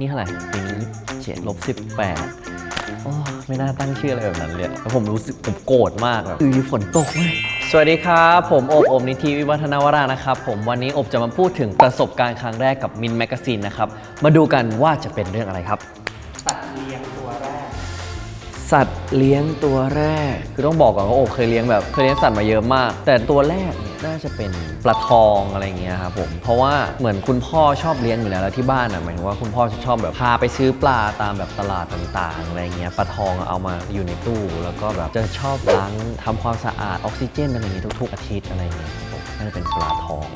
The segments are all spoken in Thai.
นี่เท่าไหร่ปีนี้เจ็ดลบสิบแปดโอ้ไม่น่าตั้งชื่ออะไรแบบนั้นเลยแล้วผมรู้สึกผมโกรธมากแบบอือฝนตกเลยสวัสดีครับ ผมโอบโอมนิธิวิวัฒนาวรานะครับผมวันนี้อบจะมาพูดถึงประสบการณ์ครั้งแรกกับมินแมกซีนนะครับ มาดูกันว่าจะเป็นเรื่องอะไรครับ สัตว์เลี้ยงตัวแรก สัตว์เลี้ยงตัวแรก คือต้องบอกก่อนว่าโอบเคยเลี้ยงแบบเคยเลี้ยงสัตว์มาเยอะมาก แต่ตัวแรกเนี่ย น่าจะเป็นปลาทองอะไรเงี้ยครับผม เพราะว่าเหมือนคุณพ่อชอบเลี้ยงอยู่แล้วแล้วที่บ้านอะหมายถึงว่าคุณพ่อจะชอบแบบพาไปซื้อปลาตามแบบตลาดต่างๆอะไรเงี้ยปลาทองเอามาอยู่ในตู้ แล้วก็แบบจะชอบล้างทำความสะอาดออกซิเจนอะไรเงี้ยทุกๆอาทิตย์อะไรเงี้ยครับผมน่าจะเป็นปลาทอง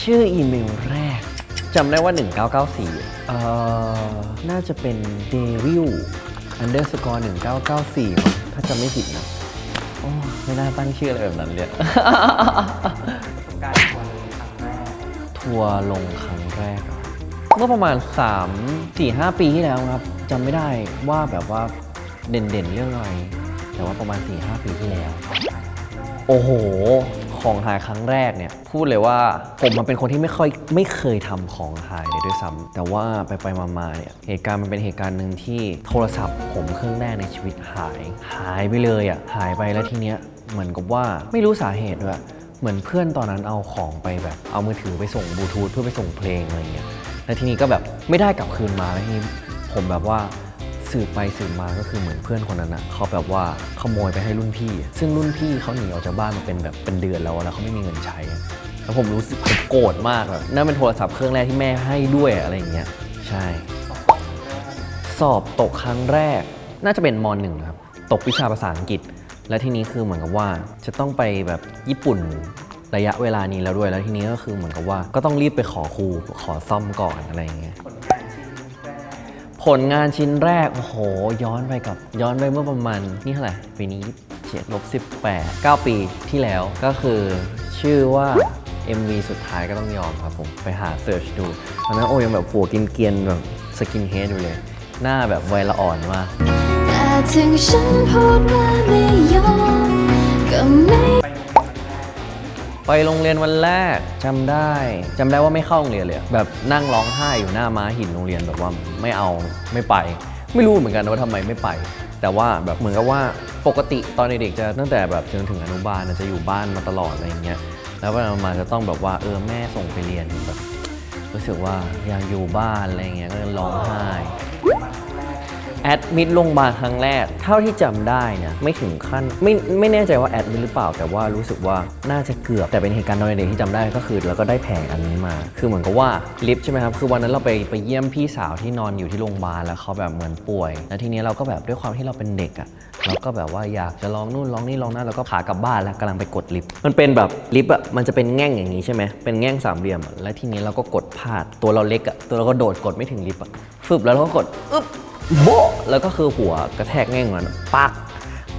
ชื่ออีเมลแรกจำได้ว่า 1994เอ่อน่าจะเป็น devil underscore 1994ถ้าจำไม่ผิดนะ อ้ไม่น่าตั้งชื่ออะไรแบบนั้นเลยประสบการณ์ทัวร์ลงครั้งแรกทัวร์ลงครั้งแรกอะเมื่อประมาณ 3 4 5 ปีที่แล้วครับจำไม่ได้ว่าแบบว่าเด่นๆเรื่องอะไร แต่ว่าประมาณ 4 5 ปีที่แล้ว โอ้โห ของหายครั้งแรกเนี่ยพูดเลยว่าผมมันเป็นคนที่ไม่ค่อยไม่เคยทำของหายเลยด้วยซ้ำแต่ว่าไปไปมาๆเนี่ยเหตุการณ์มันเป็นเหตุการณ์หนึ่งที่โทรศัพท์ผมเครื่องแรกในชีวิตหาย หายไปเลยอะหายไปแล้วทีเนี้ยเหมือนกับว่าไม่รู้สาเหตุด้วยเหมือนเพื่อนตอนนั้นเอาของไปแบบเอามือถือไปส่งบลูทูธเพื่อไปส่งเพลงอะไรเงี้ยแล้วทีนี้ก็แบบไม่ได้กลับคืนมาแล้วทีนี้ผมแบบว่า สืบไปสืบมาก็คือเหมือนเพื่อนคนนั้นอะเขาแบบว่าขโมยไปให้รุ่นพี่ ซึ่งรุ่นพี่เขาหนีออกจากบ้านมาเป็นแบบเป็นเดือนแล้วแล้วเขาไม่มีเงินใช้ แล้วผมรู้สึกผมโกรธมากแบบนั่นเป็นโทรศัพท์เครื่องแรกที่แม่ให้ด้วยอะไรอย่างเงี้ยใช่ สอบตกครั้งแรก น่าจะเป็นมหนึ่งครับตกวิชาภาษาอังกฤษ และทีนี้คือเหมือนกับว่าจะต้องไปแบบญี่ปุ่นระยะเวลานี้แล้วด้วยแล้วทีนี้ก็คือเหมือนกับว่าก็ต้องรีบไปขอครูขอซ่อมก่อนอะไรอย่างเงี้ย ผลงานชิ้นแรก โอ้โห ย้อนไปกับ ย้อนไปเมื่อประมาณ นี่เท่าไหร่ ปีนี้เจ็ดลบสิบแปดเก้าปีที่แล้วก็คือชื่อว่า MV สุดท้ายก็ต้องยอมครับผม ไปหาเสิร์ชดูตอนนั้นโอ้ยังแบบหัวกินเกียนแบบสกินเฮดอยู่เลย หน้าแบบไวละอ่อนมากแต่ถึงฉันพูดว่าไม่ยอมก็ไม่ ไปโรงเรียนวันแรกไปโรงเรียนวันแรกจำได้จำได้ว่าไม่เข้าโรงเรียนเลยแบบนั่งร้องไห้อยู่หน้าม้าหินโรงเรียนแบบว่าไม่เอาไม่ไป ไม่รู้เหมือนกันว่าทำไมไม่ไป แต่ว่าแบบเหมือนกับว่าปกติตอนเด็กๆจะตั้งแต่แบบจนถึงอนุบาลจะอยู่บ้านมาตลอดอะไรอย่างเงี้ยแล้วเวลามาจะต้องแบบว่าเออแม่ส่งไปเรียนแบบรู้สึกว่าอยากอยู่บ้านอะไรเงี้ยก็ร้องไห้ แอดมิดโรงพยาบาลครั้งแรก เท่าที่จำได้เนี่ยไม่ถึงขั้นไม่ไม่แน่ใจว่าแอดมิดหรือเปล่า แต่ว่ารู้สึกว่าน่าจะเกือบแต่เป็นเหตุการณ์ตอนเด็กๆที่จำได้ก็คือเราก็ได้แผลอันนี้มา คือเหมือนกับว่าลิฟต์ใช่ไหมครับคือวันนั้นเราไปไปเยี่ยมพี่สาวที่นอนอยู่ที่โรงพยาบาลแล้วเขาแบบเหมือนป่วย แล้วทีนี้เราก็แบบด้วยความที่เราเป็นเด็กอะเราก็แบบว่าอยากจะลองนู่นลองนี่ลองนั่นแล้วก็ขากลับบ้านแล้วกำลังไปกดลิฟต์มันเป็นแบบลิฟต์อะมันจะเป็นแง่งอย่างนี้ใช่ไหมเป็นแง่งสามเหลี่ยมอะแล้วทีนี้เราก็กดพลาดตัวเราเล็กอะตัวเราก็โดดกดไม่ถึงลิฟต์อะฟึบแล้วเราก็กดอึ๊บ โบะแล้วก็คือหัวกระแทกแง่งมันปัก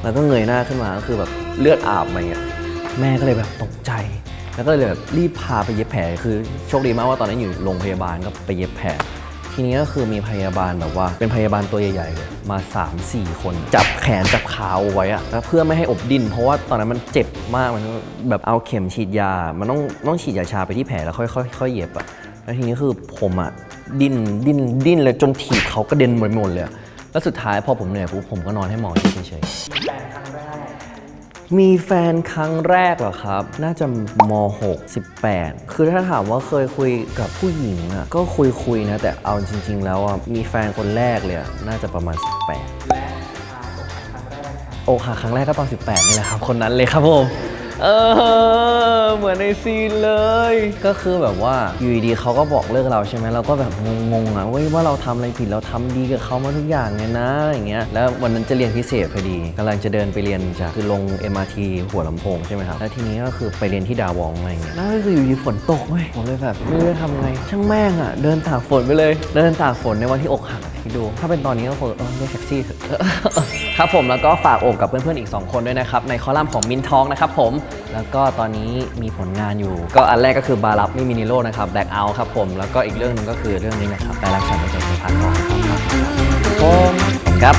แล้วก็เงยหน้าขึ้นมาก็คือแบบเลือดอาบมาอย่างเงี้ยแม่ก็เลยแบบตกใจ แล้วก็เลยแบบรีบพาไปเย็บแผลคือโชคดีมากว่าตอนนั้นอยู่โรงพยาบาลก็ไปเย็บแผลทีนี้ก็คือมีพยาบาลแบบว่าเป็นพยาบาลตัวใหญ่ๆเลยมา 3-4 คน จับแขนจับขาเอาไว้อะแล้วเพื่อไม่ให้อบดิน เพราะว่าตอนนั้นมันเจ็บมากมันแบบเอาเข็มฉีดยา มันต้องต้องฉีดยาชาไปที่แผลแล้วค่อยๆค่อยๆเย็บอะ แล้วทีนี้คือผมอะดิ้นดิ้นดิ้นเลยจนถีบเขากระเด็นหมดหมดเลยอะแล้วสุดท้ายพอผมเหนื่อยปุ๊บผมก็นอนให้หมอเฉยๆมีแฟนครั้งแรกมีแฟนครั้งแรกเหรอครับ น่าจะม 6 18 คือถ้าถามว่าเคยคุยกับผู้หญิงอะก็คุยคุยๆนะ แต่เอาจริง ๆ แล้วอะมีแฟนคนแรกเลยอะน่าจะประมาณ 18 และสุดท้ายอกหักครั้งแรกค่ะอกหักครั้งแรกก็ตอน 18 นี่แหละครับ คนนั้นเลยครับผม เออ เหมือนในซีนเลย ก็คือแบบว่าอยู่ดีๆเขาก็บอกเลิกเราใช่ไหมเราก็แบบงงๆอะเว้ยว่าเราทำอะไรผิดเราทำดีกับเขามาทุกอย่างไงนะอย่างเงี้ยแล้ววันนั้นจะเรียนพิเศษพอดีกำลังจะเดินไปเรียนจากคือลง MRT หัวลำโพงใช่ไหมครับแล้วทีนี้ก็คือไปเรียนที่ดาวองอะไรเงี้ยแล้วก็คืออยู่ดีฝนตกเว้ยผมเลยแบบไม่รู้จะทำไงช่างแม่งอะเดินตากฝนไปเลย เดินตากฝนในวันที่อกหัก คิดดู ถ้าเป็นตอนนี้ก็คงเออเรียกแท็กซี่เถอะ ครับผมแล้วก็ฝากโอบกับเพื่อนๆอีก 2 คนด้วยนะครับ ในคอลัมน์ของมินทองนะครับผม แล้วก็ตอนนี้มีผลงานอยู่ ก็อันแรกก็คือบารับไม่มินิโลนะครับแบล็กเอาครับผม แล้วก็อีกเรื่องหนึงก็คือเรื่องนี้นะครับไปรักฉันในใจสุภาพรครับผมครับ